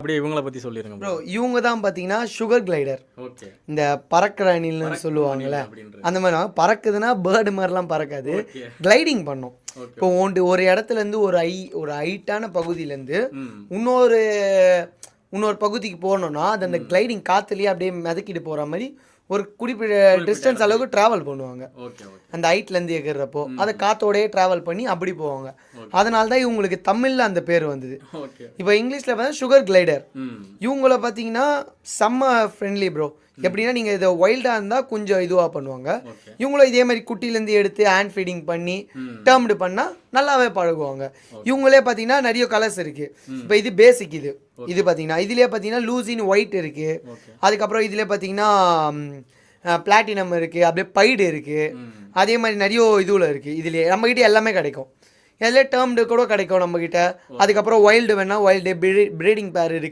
அப்படியே இவங்கள பத்தி சொல்லிருங்க ப்ரோ இவங்க தான் பார்த்தீங்கன்னா சுகர் கிளைடர் ஓகே இந்த பறக்கிற அணில்னு சொல்லுவாங்கல்ல அந்த மாதிரி தான். பறக்குதுன்னா பேர்டு மாதிரிலாம் பறக்காது. கிளைடிங் பண்ணும். இப்போ ஒன்று ஒரு இடத்துல இருந்து ஒரு ஐ ஒரு ஹைட்டான பகுதியிலேருந்து ம். இன்னொரு இன்னொரு பகுதிக்கு போகணும்னா அது அந்த கிளைடிங் காற்றுலேயே அப்படியே மிதக்கிட்டு போகிற மாதிரி ஒரு குறிப்பிட்ட டிஸ்டன்ஸ் அளவுக்கு ட்ராவல் பண்ணுவாங்க. அந்த ஹைட்லேருந்து எகிறப்போ அதை காத்தோடயே ட்ராவல் பண்ணி அப்படி போவாங்க. அதனால தான் இவங்களுக்கு தமிழில் அந்த பேர் வந்தது. இப்போ இங்கிலீஷில் பார்த்தா சுகர் கிளைடர் இவங்கள பார்த்தீங்கன்னா செம்ம ஃப்ரெண்ட்லி ப்ரோ எப்படின்னா நீங்கள் இதை வைல்டாக இருந்தால் கொஞ்சம் இதுவாக பண்ணுவாங்க. இவங்களும் இதே மாதிரி குட்டிலேருந்து எடுத்து ஹேண்ட் ஃபீடிங் பண்ணி டேர்ம்டு பண்ணால் நல்லாவே பழகுவாங்க. இவங்களே பார்த்தீங்கன்னா நிறைய கலர்ஸ் இருக்குது இப்போ இது பேசிக் இது. இது பார்த்தீங்கன்னா இதுலேயே பார்த்தீங்கன்னா லூசின் ஒயிட் இருக்குது அதுக்கப்புறம் இதில் பார்த்தீங்கன்னா பிளாட்டினம் இருக்குது அப்படியே பைடு இருக்குது அதே மாதிரி நிறைய இதுவில் இருக்குது இதுலேயே நம்மக்கிட்ட எல்லாமே கிடைக்கும். இதில் டேர்ம்டு கூட கிடைக்கும் நம்மக்கிட்ட அதுக்கப்புறம் வைல்டு வேணால் வைல்டு ப்ரீடிங் பேர் இருக்குது